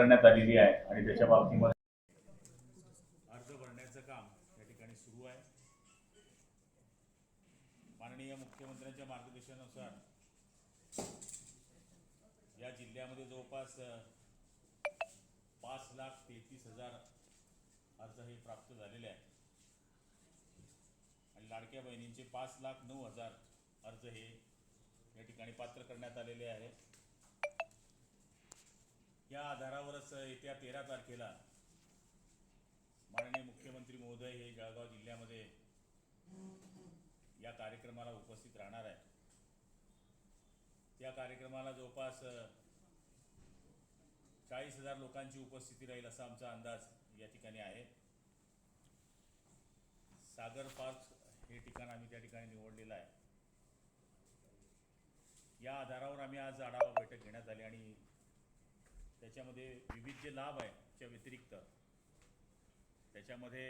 करण्यात आलेली आहे आणि त्याच्या बाबतीमध्ये अर्ज भरण्याचं काम या ठिकाणी सुरू आहे. माननीय मुख्यमंत्र्यांच्या मार्गदर्शनानुसार या जिल्ह्यामध्ये जवळपास पाच लाख तेहतीस हजार अर्ज हे प्राप्त झालेले आहे आणि लाडक्या बहिणींचे पाच लाख नऊ हजार अर्ज हे या ठिकाणी पात्र करण्यात आलेले आहे या आधारावरच येत्या तेरा तारखेला माननीय मुख्यमंत्री महोदय हे जळगाव जिल्ह्यामध्ये या कार्यक्रमाला उपस्थित राहणार आहे त्या कार्यक्रमाला जवळपास चाळीस हजार लोकांची उपस्थिती राहील असा आमचा अंदाज या ठिकाणी आहे. सागर पार्क हे ठिकाण आम्ही त्या ठिकाणी निवडलेलं आहे. या आधारावर आम्ही आज आढावा बैठक घेण्यात आली आणि त्याच्यामध्ये विविध जे लाभ आहे त्या व्यतिरिक्त. त्याच्यामध्ये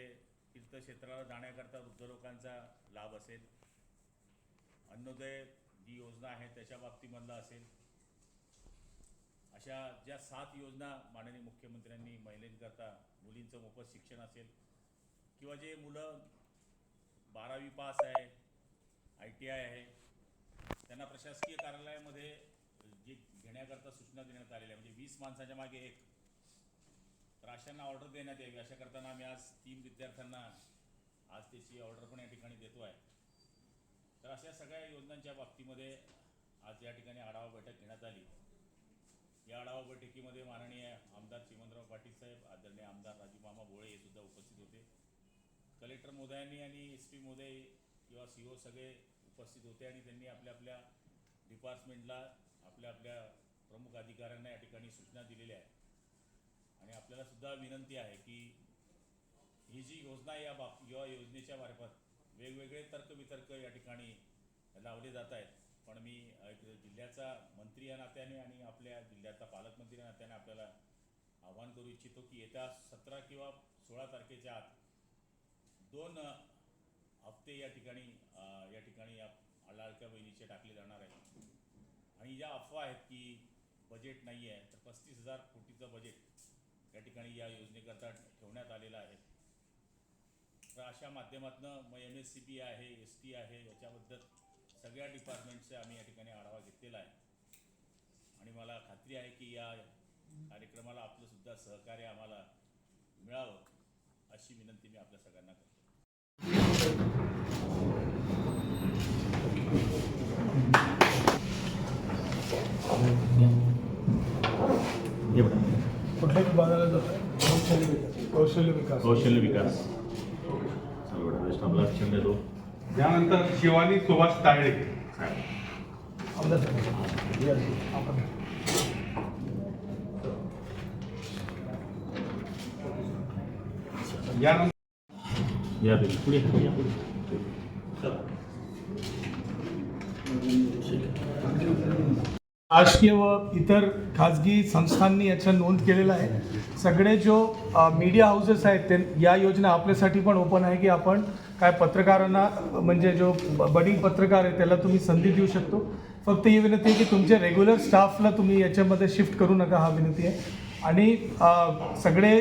तीर्थक्षेत्राला जाण्याकरता वृद्ध लोकांचा लाभ असेल. अन्नोदय जी योजना आहे त्याच्या बाबतीमधला असेल. अशा ज्या सात योजना माननीय मुख्यमंत्र्यांनी महिलेंकरता मुलींचं मोफत शिक्षण असेल किंवा जे मुलं बारावी पास आहे आय टी आय आहे त्यांना प्रशासकीय कार्यालयामध्ये घेण्याकरता सूचना देण्यात आलेल्या म्हणजे वीस माणसाच्या मागे एक. राशांना ऑर्डर देण्यात यावी अशा करताना आम्ही आज तीन विद्यार्थ्यांना आज त्याची ऑर्डर पण या ठिकाणी देतो आहे तर अशा सगळ्या योजनांच्या बाबतीमध्ये आज या ठिकाणी आढावा बैठक घेण्यात आली. या आढावा बैठकीमध्ये माननीय आमदार चिमनराव पाटील साहेब आदरणीय आमदार राजूमामा भोळे हे सुद्धा उपस्थित होते. कलेक्टर मोदयांनी आणि एस पी मोदय किंवा सी ओ सगळे उपस्थित होते आणि त्यांनी आपल्या आपल्या डिपार्टमेंटला आपल्या आपल्या प्रमुख अधिकाऱ्यांना या ठिकाणी सूचना दिलेल्या आहेत. आणि आपल्याला सुद्धा विनंती आहे की ही जी योजना आहे या बाब या योजनेच्या मार्फत वेगवेगळे तर्कवितर्क या ठिकाणी लावले जात आहेत. पण मी एक जिल्ह्याचा मंत्री या नात्याने आणि आपल्या जिल्ह्याचा पालकमंत्री या नात्याने आपल्याला आवाहन करू इच्छितो की येत्या सतरा किंवा सोळा तारखेच्या आत दोन हप्ते या ठिकाणी या ठिकाणी या लाडक्या बहिणीचे टाकले जाणार आहेत. आणि ज्या अफवा आहेत की बजेट नाही आहे तर पस्तीस हजार कोटीचं बजेट या ठिकाणी या योजनेकरता ठेवण्यात आलेलं आहे. तर अशा माध्यमातून मग एम एस सी बी आहे एस टी आहे याच्याबद्दल सगळ्या डिपार्टमेंटचे आम्ही या ठिकाणी आढावा घेतलेला आहे. आणि मला खात्री आहे की या कार्यक्रमाला आपलं सुद्धा सहकार्य आम्हाला मिळावं अशी विनंती मी आपल्या सगळ्यांना करतो. जात. आहे कौशल्य विकास. कौशल्य विकास. लक्षण देतो. त्यानंतर शिवानी सुभाष आपण. यानंतर या पुढे. या पुढे. राजकीय व इतर खाजगी संस्थांनी याच्या नोंद केलेला आहे. सगळे जो मीडिया हाऊसेस आहेत ते या योजना आपल्यासाठी पण ओपन आहे की आपण काय पत्रकारांना म्हणजे जो ब- बडिंग पत्रकार आहे त्याला तुम्ही संधी देऊ शकतो. फक्त ही विनंती आहे की तुमच्या रेग्युलर स्टाफला तुम्ही याच्यामध्ये शिफ्ट करू नका हा विनंती आहे. आणि सगळे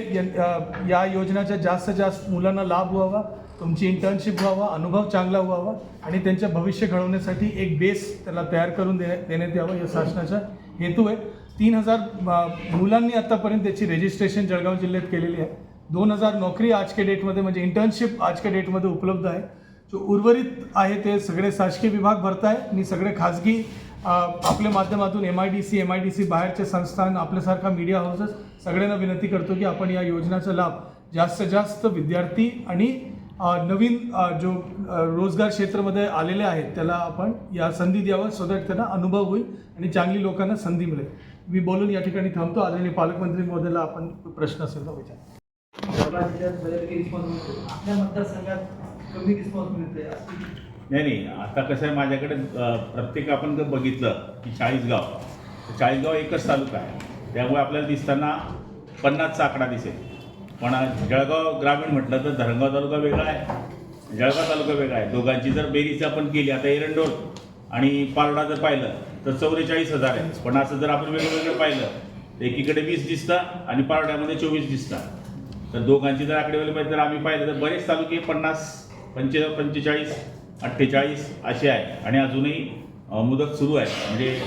या योजनाच्या जास्तीत जास्त मुलांना लाभ व्हावा. तुमची इंटर्नशिप व्हावा अनुभव चांगला व्हावा आणि त्यांचं भविष्य घडवण्यासाठी एक बेस त्याला तयार करून दे देण्यात यावं या शासनाचा हेतू आहे. तीन हजार मुलांनी आत्तापर्यंत त्याची रजिस्ट्रेशन जळगाव जिल्ह्यात केलेली आहे. दोन हजार नोकरी आजच्या डेटमध्ये म्हणजे इंटर्नशिप आजच्या डेटमध्ये उपलब्ध आहे. जो उर्वरित आहे ते सगळे शासकीय विभाग भरत आहे मी सगळे खाजगी आपल्या माध्यमातून M I D C M I D C बाहेरचे संस्थान आपल्यासारखा मीडिया हाऊसेस सगळ्यांना विनंती करतो की आपण या योजनाचा लाभ जास्तीत जास्त विद्यार्थी आणि नवीन जो रोजगार क्षेत्रामध्ये आलेले आहेत त्याला आपण या संधी द्यावं सो दॅट त्यांना अनुभव होईल आणि चांगली लोकांना संधी मिळेल. मी बोलून या ठिकाणी थांबतो. आदरणीय पालकमंत्री महोदयाला आपण प्रश्न असेल तर विचार. कमी नाही नाही. आता कसं आहे माझ्याकडे प्रत्येक आपण जर बघितलं की चाळीसगाव चाळीसगाव एकच तालुका आहे. त्यामुळे आपल्याला दिसताना पन्नासचा आकडा दिसेल. पण जळगाव ग्रामीण म्हटलं तर धरणगाव तालुका वेगळा आहे. जळगाव तालुका वेगळा आहे. दोघांची जर बेरीज आपण केली आता एरंडोर आणि पारडा जर पाहिलं तर चौवेचाळीस हजार आहे. पण असं जर आपण वेगळं पाहिलं एकीकडे वीस दिसतं आणि पारड्यामध्ये चोवीस दिसतात तर दोघांची जर आकडेवारी पाहिजे तर आम्ही पाहिलं तर बरेच तालुके पन्नास पंचे पंचेचाळीस अठ्ठेचाळीस असे आहे. आणि अजूनही मुदत सुरू आहे. म्हणजे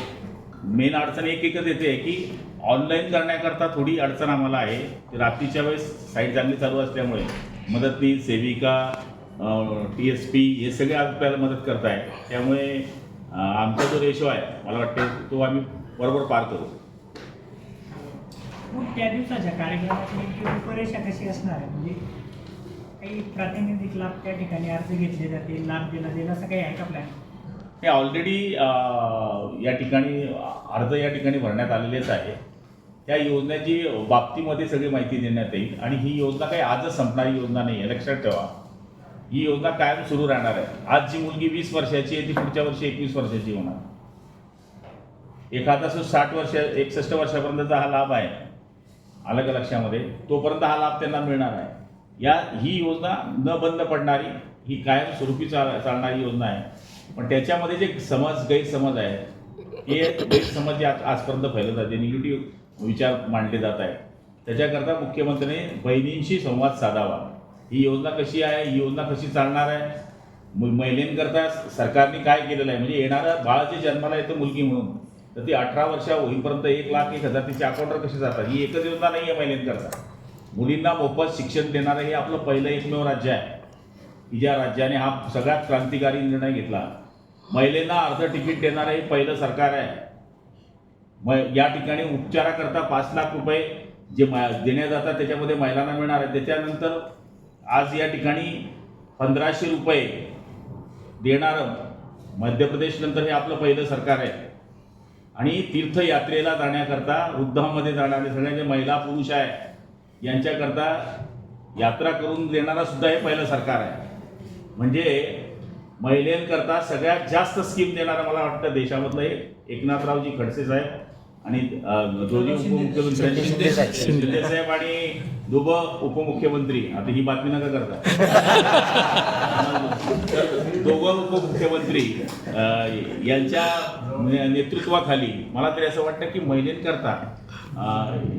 मेन अडचण एक एकच येते की ऑनलाईन करण्याकरता थोडी अडचण आम्हाला आहे. रात्रीच्या वेळेस साईट चांगली चालू असल्यामुळे मदतनीस सेविका टी एस पी हे सगळे आपल्याला मदत करत आहे त्यामुळे आमचा जो रेशो आहे मला वाटते तो आम्ही बरोबर पार करू. मग त्या दिवसाच्या कार्यक्रमाची रूपरेषा कशी असणार आहे? म्हणजे काही प्रातिनिधिक लाभ त्या ठिकाणी अर्ज घेतले जातील लाभ दिला जाईल असं काही आहे का प्लॅन हे ऑलरेडी या ठिकाणी अर्ज या ठिकाणी भरण्यात आलेलेच आहे. त्या योजनेची बाबतीमध्ये सगळी माहिती देण्यात येईल. आणि ही योजना काही आजच संपणारी योजना नाही आहे लक्षात ठेवा. ही योजना कायम सुरू राहणार आहे. आज जी मुलगी वीस वर्षाची आहे ती पुढच्या वर्षी एकवीस वर्षाची होणार. एखादा जो साठ वर्ष एकसष्ट वर्षापर्यंतचा हा लाभ आहे आलं का लक्षामध्ये तोपर्यंत हा लाभ त्यांना मिळणार आहे. या ही योजना न बंद पडणारी ही कायम स्वरूपी चाल चालणारी योजना आहे. पण त्याच्यामध्ये जे समज गैरसमज आहे हे गैरसमज जे आज आजपर्यंत फैलत आहे निगेटिव्ह विचार मांडले जात आहे त्याच्याकरता मुख्यमंत्र्यांनी बहिणींशी संवाद साधावा. ही योजना कशी आहे? ही योजना कशी चालणार आहे? महिलेंकरता सरकारने काय केलेलं आहे? म्हणजे येणारं बाळाच्या जन्माला येतं मुलगी म्हणून. तर ती अठरा वर्षा होईपर्यंत एक लाख एक हजार तिच्या अकाउंटवर कशी जातात? ही एकच योजना नाही आहे महिलेंकरता. मुलींना मोफत शिक्षण देणारं हे आपलं पहिलं एकमेव राज्य आहे. की ज्या राज्याने हा सगळ्यात क्रांतिकारी निर्णय घेतला. महिलेला अर्ध तिकीट देणारं हे पहिलं सरकार आहे. म या ठिकाणी उपचाराकरता पाच लाख रुपये जे मा देण्यात जातात त्याच्यामध्ये महिलांना मिळणार आहे त्याच्यानंतर आज या ठिकाणी पंधराशे रुपये देणारं मध्य प्रदेशनंतर हे आपलं पहिलं सरकार आहे. आणि तीर्थयात्रेला जाण्याकरता वृद्धामध्ये जाणारे सगळे जे महिला पुरुष आहे यांच्याकरता यात्रा करून देणारा सुद्धा हे पहिलं सरकार आहे. म्हणजे महिलेंकरता सगळ्यात जास्त स्कीम देणारा मला वाटतं देशामधलं हे एकनाथरावजी खडसे साहेब. आणि दोन्ही उपमुख्यमंत्री शिंदे साहेब. आणि दोघं उपमुख्यमंत्री. आता ही बातमी नका करता. दोघं उपमुख्यमंत्री अं, यांच्या नेतृत्वाखाली मला तरी असं वाटतं की महिलांकरता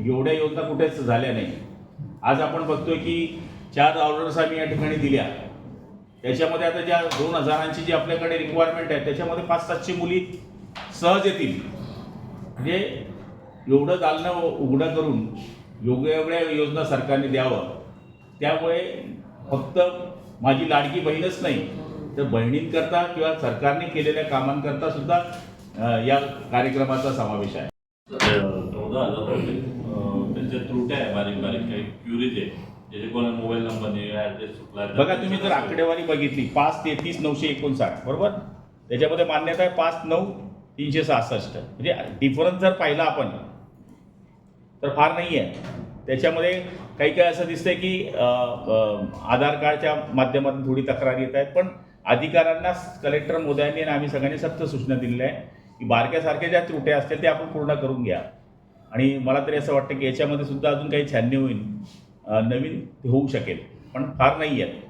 एवढ्या योजना कुठेच झाल्या नाही. आज आपण बघतोय की चार ऑर्डर्स आम्ही या ठिकाणी दिल्या. त्याच्यामध्ये आता ज्या दोन हजारांची जी आपल्याकडे रिक्वायरमेंट आहे त्याच्यामध्ये पाच सातशे मुली सहज येतील. म्हणजे एवढं दालनं उघडं करून वेगळ्या वेगळ्या योजना सरकारने द्यावं. त्यामुळे फक्त माझी लाडकी बहीणच नाही तर बहिणींकरता किंवा सरकारने केलेल्या कामांकरता सुद्धा या कार्यक्रमाचा समावेश आहे. चौदा हजार त्यांच्या त्रुट्या आहे बारीक बारीक काही क्युरीज आहे ज्याचे कोणा मोबाईल नंबर नाही ॲड्रेस चुकला बघा तुम्ही जर आकडेवारी बघितली पाच तेहतीस नऊशे एकोणसाठ बरोबर? त्याच्यामध्ये मान्यता आहे पाच नऊ तीनशे सहासष्ट. म्हणजे डिफरन्स जर पाहिला आपण तर फार नाही आहे त्याच्यामध्ये काही काही असं दिसतंय की आधार कार्डच्या माध्यमातून थोडी तक्रार येत आहेत पण अधिकाऱ्यांना कलेक्टर मोदयांनी आणि आम्ही सगळ्यांनी सक्त सूचना दिलेल्या आहे की बारक्यासारख्या ज्या त्रुट्या असतील त्या आपण पूर्ण करून घ्या. आणि मला तरी असं वाटतं की याच्यामध्ये सुद्धा अजून काही छाननी होईल नवीन होऊ शकेल पण फार नाही आहेत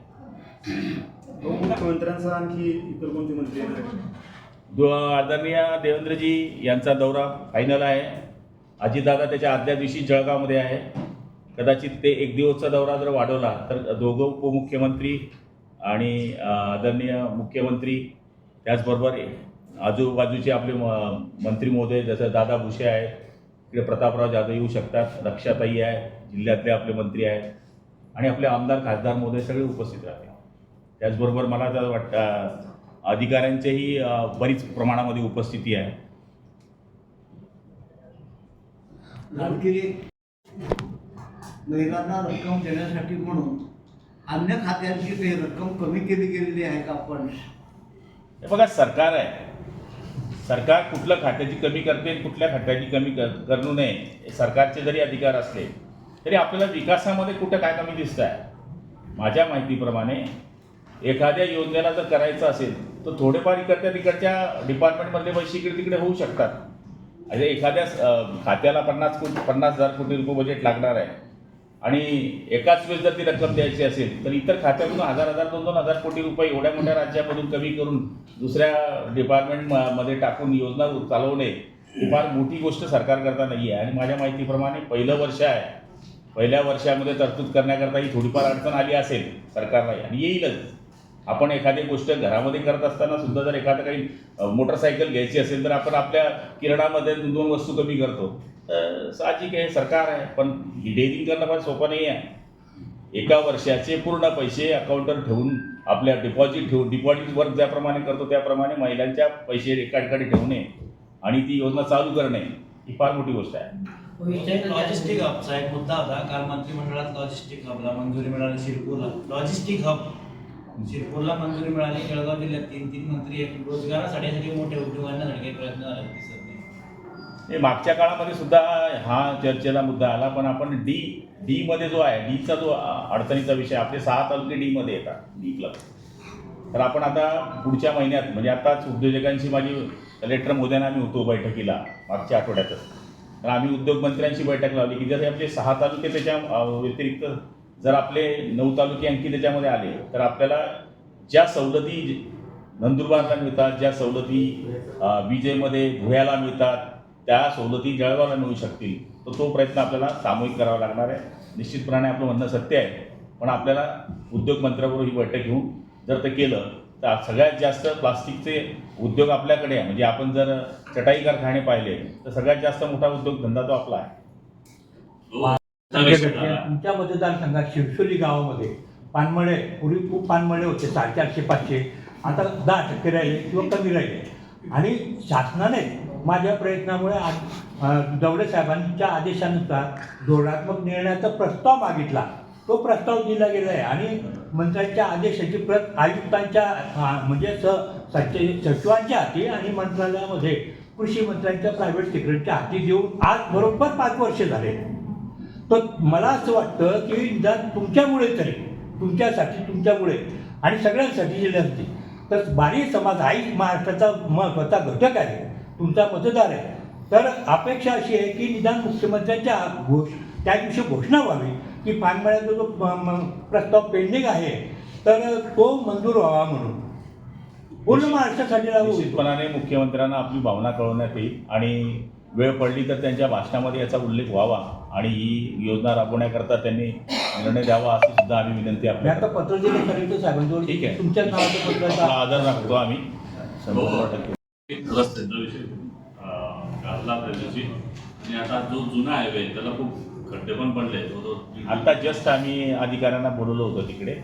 मुख्यमंत्र्यांचा आणखी इतर कोणते मंत्री दु आदरणीय देवेंद्रजी यांचा दौरा फायनल आहे. अजितदादा त्याच्या आदल्या दिवशी जळगावमध्ये आहे. कदाचित ते एक दिवसचा दौरा जर वाढवला तर दोघं उपमुख्यमंत्री आणि आदरणीय मुख्यमंत्री त्याचबरोबर आजूबाजूचे आपले म- मंत्री महोदय जसं दादा भुसे आहेत तिकडे प्रतापराव जाधव येऊ शकतात रक्षाताई आहे जिल्ह्यातले आपले मंत्री आहेत आणि आपले आमदार खासदार महोदय सगळे उपस्थित राहते त्याचबरोबर मला तर वाटतं अधिकाऱ्यांचीही अ, बरीच प्रमाणामध्ये उपस्थिती आहे. महिलांना रक्कम देण्यासाठी म्हणून अन्य खात्यांची काही रक्कम कमी केली गेलेली आहे का आपण? हे बघा सरकार आहे. सरकार कुठलं खात्याची कमी करते कुठल्या खात्याची कमी कर करू नये सरकारचे जरी अधिकार असले तरी आपल्याला विकासामध्ये कुठं काय कमी दिसत आहे माझ्या माहितीप्रमाणे एखाद्या योजनेला जर करायचं असेल तर थोडेफार इकडच्या तिकडच्या डिपार्टमेंटमधले पैसे इकडे तिकडे होऊ शकतात. म्हणजे एखाद्या खात्याला पन्नास कोटी पन्नास हजार कोटी रुपये बजेट लागणार आहे. आणि एकाच वेळेस जर ती रक्कम द्यायची असेल तर इतर खात्यातून हजार हजार दोन दोन हजार कोटी रुपये एवढ्या मोठ्या राज्यामधून कमी करून दुसऱ्या डिपार्टमेंटमध्ये टाकून योजना चालवणे ही फार मोठी गोष्ट सरकार करता नाही आहे आणि माझ्या माहितीप्रमाणे पहिलं वर्ष आहे. पहिल्या वर्षामध्ये तरतूद करण्याकरता ही थोडीफार अडचण आली असेल सरकारला आणि येईलच. आपण एखादी गोष्ट घरामध्ये करत असताना सुद्धा जर एखादं काही मोटरसायकल घ्यायची असेल तर आपण आपल्या किराणामध्ये दोन दोन वस्तू कमी करतो. तर साहजिक आहे सरकार आहे पण डेअरिंग करणं फार सोपं नाही आहे. एका वर्षाचे पूर्ण पैसे अकाउंटवर ठेवून आपल्या डिपॉझिट ठेवून डिपॉझिट वर्क ज्याप्रमाणे करतो त्याप्रमाणे महिलांच्या पैसे एका ठिकाणी ठेवणे आणि ती योजना चालू करणे ही फार मोठी गोष्ट आहे. लॉजिस्टिक हबचा एक मुद्दा होता. काल मंत्रिमंडळात लॉजिस्टिक हबला मंजुरी मिळाली शिरपूरला. लॉजिस्टिक हब शिरपूरला मंजुरी मिळाली जळगाव जिल्ह्यात तीन तीन मंत्री आहेत रोजगारासाठी यासाठी मोठ्या उद्योगांना प्रयत्न झाले दिसत नाही. हे मागच्या काळामध्ये सुद्धा हा चर्चेला मुद्दा आला पण आपण डी डी मध्ये जो आहे डीचा जो अडचणीचा विषय आपले सहा तालुके डी मध्ये येतात डी क्लब. तर आपण आता पुढच्या महिन्यात म्हणजे आताच उद्योजकांशी माझी कलेक्टर मोद्यांना आम्ही होतो बैठकीला मागच्या आठवड्यातच. तर आम्ही उद्योगमंत्र्यांची बैठक लावली की जर आपले सहा तालुके त्याच्या व्यतिरिक्त जर आपले नऊ तालुके आणखी त्याच्यामध्ये आले तर आपल्याला ज्या सवलती नंदुरबारला मिळतात ज्या सवलती विजेमध्ये धुळ्याला मिळतात त्या सवलती जळगावला मिळू शकतील तर तो प्रयत्न आपल्याला सामूहिक करावा लागणार आहे. निश्चितपणाने आपलं म्हणणं सत्य आहे पण आपल्याला उद्योगमंत्र्याबरोबर ही बैठक घेऊन जर ते केलं तर सगळ्यात जास्त प्लास्टिकचे उद्योग आपल्याकडे आहे. म्हणजे आपण जर चटाई कारखाने पाहिले तर सगळ्यात जास्त मोठा उद्योगधंदा तो आपला आहे. हो. तुमच्या मतदारसंघात शिरसोली गावामध्ये पानमळे पूर्वी खूप पानमळे होते साडेचारशे पाचशे. आता दहा टक्के राहिले किंवा कमी राहिले. आणि शासनाने माझ्या प्रयत्नामुळे आज अं, दवडे साहेबांच्या आदेशानुसार धोरणात्मक निर्णयाचा प्रस्ताव मागितला. तो प्रस्ताव दिला गेला आहे. आणि मंत्र्यांच्या आदेशाची प्रत आयुक्तांच्या अं, म्हणजे स सचिव सचिवांच्या हाती आणि मंत्रालयामध्ये कृषी मंत्र्यांच्या प्रायव्हेट सेक्रेटरीच्या हाती देऊन आज बरोबर पाच वर्ष झाले. तर मला असं वाटतं की निदान तुमच्यामुळे तरी तुमच्यासाठी तुमच्यामुळे आणि सगळ्यांसाठी जिल्ह्यासाठी तर बारी समाज हाही महाराष्ट्राचा महत्त्वाचा घटक आहे. तुमचा मतदार आहे. तर अपेक्षा अशी आहे की निदान मुख्यमंत्र्यांच्या घोष त्या दिवशी घोषणा व्हावी की पानमळ्याचा जो म- प्रस्ताव पेंडिंग आहे तर तो मंजूर व्हावा म्हणून. पूर्ण महाराष्ट्रासाठी लागू होईल. निश्चितपणाने मुख्यमंत्र्यांना आपली भावना कळवण्यात येईल आणि वेळ पडली तर त्यांच्या भाषणामध्ये याचा उल्लेख व्हावा आणि ही योजना राबवण्याकरता त्यांनी निर्णय द्यावा अशी सुद्धा आम्ही विनंती मी आता आपल्याला पत्र ठीक आहे. तुमच्याच नावाचं आदर राखतो आम्ही. शंभर टक्के आणि आता जो जुना हायवे त्याला खूप खड्डे पण पडले तो तो आता जस्ट आम्ही अधिकाऱ्यांना बोलवलं होतं तिकडे.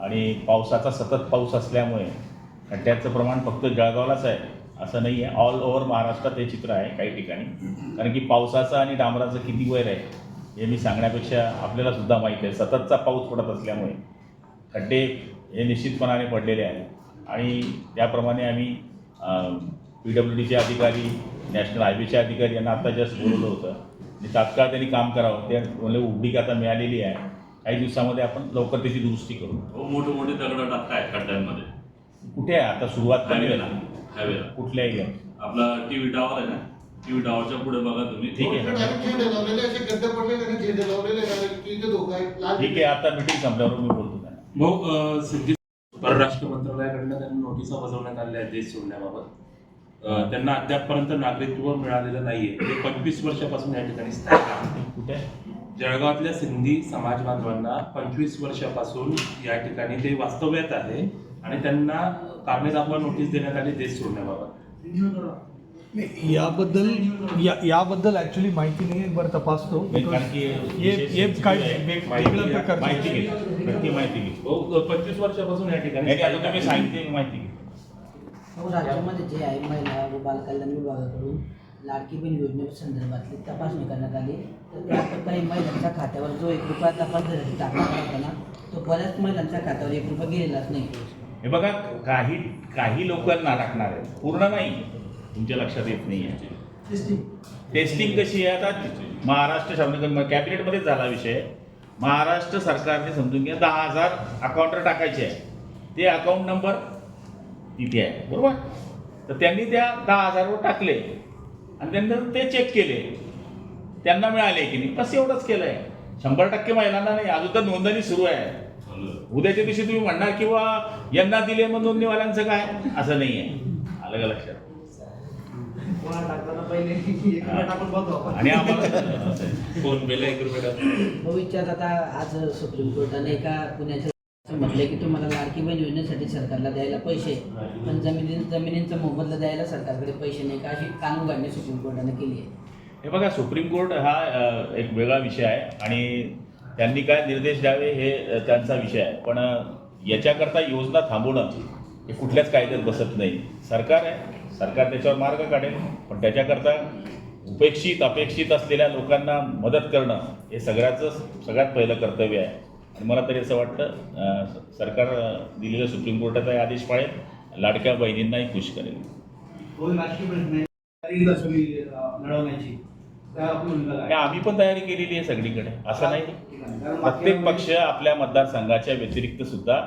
आणि पावसाचा सतत पाऊस असल्यामुळे खड्ड्याचं प्रमाण फक्त जळगावलाच आहे. असं नाही आहे ऑल ओव्हर महाराष्ट्रात हे चित्र आहे काही ठिकाणी. कारण की पावसाचं आणि डांबराचं किती वैर आहे हे मी सांगण्यापेक्षा आपल्याला सुद्धा माहीत आहे. सततचा पाऊस पडत असल्यामुळे खड्डे हे निश्चितपणाने पडलेले आहेत. आणि त्याप्रमाणे आम्ही पी डब्ल्यू डीचे अधिकारी नॅशनल हायवेचे अधिकारी यांना आता जस्ट बोलवलं होतं. आणि तात्काळ त्यांनी काम करावं. ते म्हणजे उघडीक आता मिळालेली आहे. काही दिवसामध्ये आपण लवकर त्याची दुरुस्ती करू. हो मोठे मोठे दगड टाकताय खड्ड्यांमध्ये. कुठे आहे? आता सुरुवात झाली? हायवेला आहे हायवेला कुठल्या एरियात आपला टीव्ही टावर आहे ना टीव्ही टावरच्या पुढे बघा तुम्ही. ठीक आहे. ठीक आहे आता मिटिंग संपल्यावर मी बोलतो अ, सिद्धी परराष्ट्र मंत्रालयाकडनं त्यांना नोटिसा बजावण्यात आल्या आहेत देश सोडण्याबाबत. अ, त्यांना अद्यापपर्यंत नागरिकत्व मिळालेलं नाहीये. ते पंचवीस वर्षापासून या ठिकाणी स्थायिक आहेत. कुठे? जळगावातल्या सिंधी समाज बांधवांना पंचवीस वर्षापासून या ठिकाणी ते वास्तव्यात आहे आणि त्यांना कारणे दाखवा नोटीस देण्यात आली देश सोडण्याबाबत. नाही, याबद्दल या याबद्दल ॲक्च्युली माहिती नाही बरं तपासतो. नाही, कारण की हे हे पंचवीस वर्षापासून या ठिकाणी हो, राज्यामध्ये जे आहे महिला व बालकल्याण विभागाकडून लाडकी बहीण योजनेसंदर्भातली तपासणी करण्यात आली. तर त्यात काही महिलांच्या खात्यावर जो एक रुपया तपास झाल्याचा टाकला तो बऱ्याच महिलांच्या खात्यावर एक रुपया गेलेलाच नाही. हे बघा काही काही लोकांना टाकणार आहे. पूर्ण नाही. तुमच्या लक्षात येत नाही आहे टेस्टिंग कशी आहे आता? महाराष्ट्र शासन कॅबिनेटमध्येच झाला विषय. महाराष्ट्र सरकारने समजून घ्या दहा हजार अकाउंटवर टाकायचे आहे. ते अकाउंट नंबर तिथे आहे बरोबर? तर त्यांनी त्या दहा हजारवर टाकले. आणि त्यानंतर ते चेक केले. त्यांना मिळाले की नाही? बस एवढंच केलं आहे शंभर टक्के महिलांना नाही अजून तर नोंदणी सुरू आहे. उद्याच्या दिवशी तुम्ही म्हणणार किंवा यांना दिले मग नोंदणीवाल्यांचं काय? असं नाही आहे आलं का लक्षात? आणि आम्हाला फोन पेला एक. भविष्यात आता आज सुप्रीम कोर्टाने एका पुण्याच्या असं म्हटलंय की तुम्हाला लाडकी बहीण योजनेसाठी सरकारला द्यायला पैसे पण जमिनी जमिनींचा मोबदला द्यायला सरकारकडे पैसे नाही का? अशी कानून काढणी सुप्रीम कोर्टाने केली आहे. हे बघा सुप्रीम कोर्ट हा एक वेगळा विषय आहे. आणि त्यांनी काय निर्देश द्यावे हे त्यांचा विषय आहे. पण याच्याकरता योजना थांबवणं हे कुठल्याच कायद्यात बसत नाही. सरकार आहे. सरकार त्याच्यावर मार्ग काढेल. पण त्याच्याकरता उपेक्षित अपेक्षित असलेल्या लोकांना मदत करणं हे सगळ्याचं सगळ्यात पहिलं कर्तव्य आहे. आणि मला तरी असं वाटतं सरकार दिलेलं सुप्रीम कोर्टाचा आदेश पाळेल. लाडक्या बहिणींनाही खुश करेल. आम्ही पण तयारी केलेली आहे सगळीकडे. असं नाही. प्रत्येक पक्ष आपल्या मतदारसंघाच्या व्यतिरिक्त सुद्धा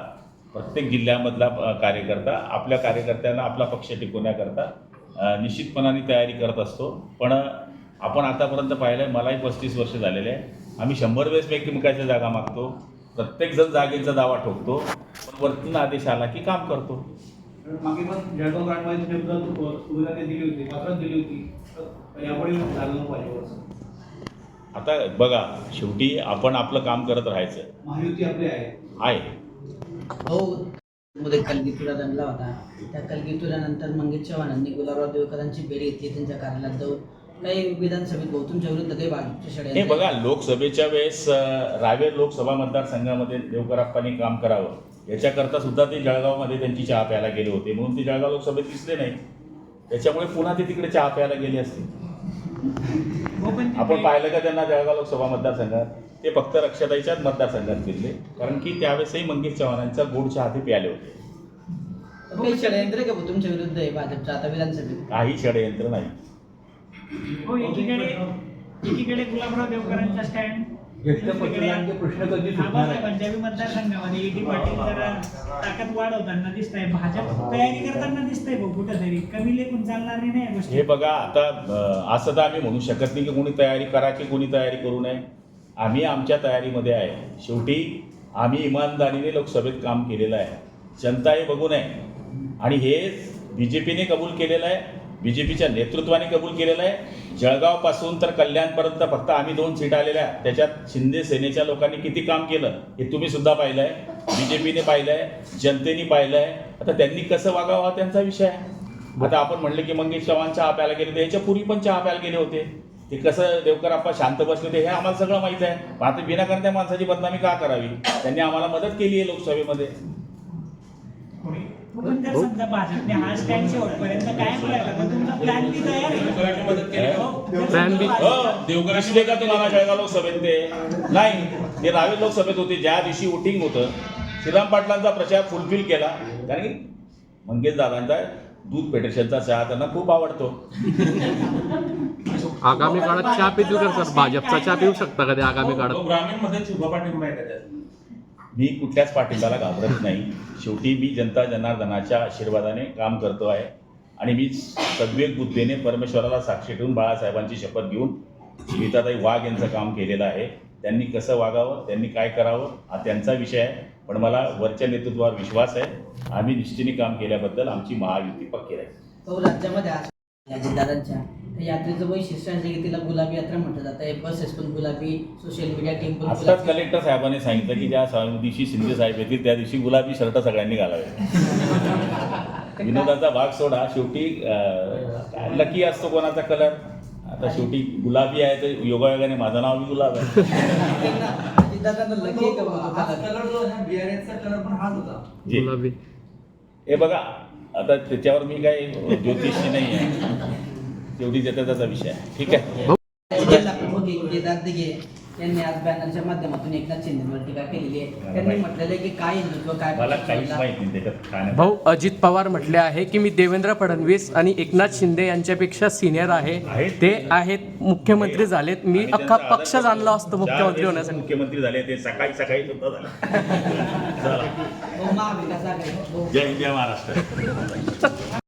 प्रत्येक जिल्ह्यामधला कार्यकर्ता आपल्या कार्यकर्त्यांना आपला पक्ष टिकवण्याकरता निश्चितपणाने तयारी करत असतो. पण आपण आतापर्यंत पाहिलं आहे मलाही पस्तीस वर्ष झालेले आहे. आम्ही शंभर वेळेस एकमेकाच्या जागा मागतो. प्रत्येकजण जागेचा दावा ठोकतो. पण वरतून आदेश आला की काम करतो. मागे पण जळगाव दिली होती दिली होती. यापुढे झालं पाहिजे आता बघा शेवटी आपण आपलं काम करत राहायचं. महायुती आपली आहे. आहे. हो. मध्ये कलगीतुरा जमला होता. त्या कलगीतुरानंतर मंगेश चव्हाणांनी गुलाबराव देवकरांची भेट घेतली त्यांच्या कार्यालयात जाऊन. काही विधानसभेत बहुतुमच्या विरुद्ध काही भाजपच्या हे षडयंत्र बघा लोकसभेच्या वेळेस अ, रावेर लोकसभा मतदारसंघामध्ये देवकराप्पांनी काम करावं. याच्याकरता सुद्धा ते जळगावमध्ये त्यांची चहा प्यायला गेले होते. म्हणून ते जळगाव लोकसभेत दिसले नाही. त्याच्यामुळे पुन्हा ते तिकडे चहा प्यायला गेले असते पण ते- आपण पाहिलं का त्यांना जळगाव लोकसभा मतदारसंघात? ते फक्त रक्षाताईच्याच मतदारसंघात फिरले. कारण की त्यावेळेसही मंगेश चव्हाणांचा गोड चहा ते प्याले होते. काही षडयंत्र आहे का भाऊ तुमच्या विरुद्ध आहे भाजपचं आता विधानसभेत? काही षडयंत्र नाही. हो एकीकडे एकीकडे गुलाबराव देवकरांचा स्टँड ज्येष्ठ पत्रकारांचे प्रश्न कधी सुटणार आहे पंजाबी मतदारसंघामध्ये ईडी पाटील जरा ताकद वाढवताना दिसत आहे भाजप तयारी करताना दिसतंय भाऊ कुठंतरी. कमी लेखून चालणार नाही या गोष्टी. हे बघा आता अ, असं तर आम्ही म्हणू शकत नाही की कोणी तयारी करा की कोणी तयारी करू नये. आम्ही आमच्या तयारीमध्ये आहे. शेवटी आम्ही इमानदारीने लोकसभेत काम केलेलं आहे. जनता हे बघू नये. आणि हे बी जे पीने कबूल केलेलं आहे. बी जे पीच्या नेतृत्वाने कबूल केलेलं आहे. जळगावपासून तर कल्याणपर्यंत फक्त आम्ही दोन सीट आलेल्या त्याच्यात शिंदे सेनेच्या लोकांनी किती काम केलं हे तुम्ही सुद्धा पाहिलं आहे बी जे पीने पाहिलं आहे जनतेने पाहिलं आहे आता त्यांनी कसं वागावं हा त्यांचा विषय आहे. आता आपण म्हणलं की मंगेश चव्हाण चहा प्यायला गेले होते याच्या पूर्वी पण चहा प्यायला गेले होते. ते कसं देवकर आप्पा शांत बसले होते हे आम्हाला सगळं माहीत आहे. आता विनाकारण त्या माणसाची बदनामी का करावी? त्यांनी आम्हाला मदत केली आहे लोकसभेमध्ये. पण जर समजा भाजपने हा स्टँड शेवटपर्यंत कायम राहिला तर तुमचा प्लॅन बी तयार आहे. हो, बी. समजा दिसले का तुम्हाला जळगाव लोकसभेत ते नाही ते रावेर लोकसभेत होते. ज्या दिवशी वोटिंग होतं श्रीराम पाटलांचा प्रचार फुलफिल केला. कारण की मंगेश दादांचा दूध पेट्रेशनचा चहा त्यांना खूप आवडतो. आगामी काळात चहा पितील का सर भाजपचा चहा पिऊ शकता का ते आगामी काळात? ग्रामीणमध्ये उभा पाठिंबा आहे का त्यात? मी कुठल्याच पाठिंब्याला घाबरत नाही. शेवटी मी जनता जनार्दनाच्या आशीर्वादाने काम करतो आहे. आणि मी सद्वेग बुद्धीने परमेश्वराला साक्षी ठेवून बाळासाहेबांची शपथ घेऊन गीताताई वाघ यांचं काम केलेलं आहे. त्यांनी कसं वागावं त्यांनी काय करावं हा त्यांचा विषय आहे. पण मला वरच्या नेतृत्वावर विश्वास आहे. आम्ही निष्ठेने काम केल्याबद्दल आमची महायुती पक्की राहील. राज्यामध्ये यात्रेचं वैशिष्ट्य आहे की तिला गुलाबी यात्रा म्हटलं जातं. हे बसेस पण गुलाबी सोशल मीडिया टीम पण आत्ताच गुलाबी. कलेक्टर साहेबांनी सांगितलं की ज्या सा- दिवशी शिंदे साहेब येतील त्या दिवशी गुलाबी शर्ट सगळ्यांनी घालावे. विनोदाचा भाग सोडा. शेवटी लकी असतो कोणाचा कलर आता शेवटी गुलाबी आहे तर योगायोगाने माझं नाव बी गुलाब आहे. अजितदादांना लकी आहे का भाऊ तो हाच कलर? कलर जो आहे बीआरएसचा कलर पण हाच होता. जे- गुलाबी. हे बघा आता त्याच्यावर मी काही ज्योतिषी नाही आहे त्याचा त्याचा विषय आहे. ठीक आहे? जिल्हा प्रमुख केदार दिघे यांनी आज बॅनरच्या माध्यमातून एकनाथ शिंदेवर टीका केलेली आहे. त्यांनी म्हटलेलं आहे की काय हिंदुत्व काय मला पक्ष काहीच सोडला. माहीत नाही त्याच्यात काय नाही. भाऊ अजित पवार म्हटले आहे की मी देवेंद्र फडणवीस आणि एकनाथ शिंदे यांच्यापेक्षा सिनियर आहे. आहेत. ते आहेत मुख्यमंत्री झालेत. मी आणि अख्खा त्यांचा पक्ष जाणलो असतो ज्या मुख्यमंत्री वेळेस होण्यासाठी. मुख्यमंत्री झाले ते सकाळी सकाळी सुद्धा झाले. चला भाऊ महाविकास आघाडी. भाऊ जय हिंद जय महाराष्ट्र.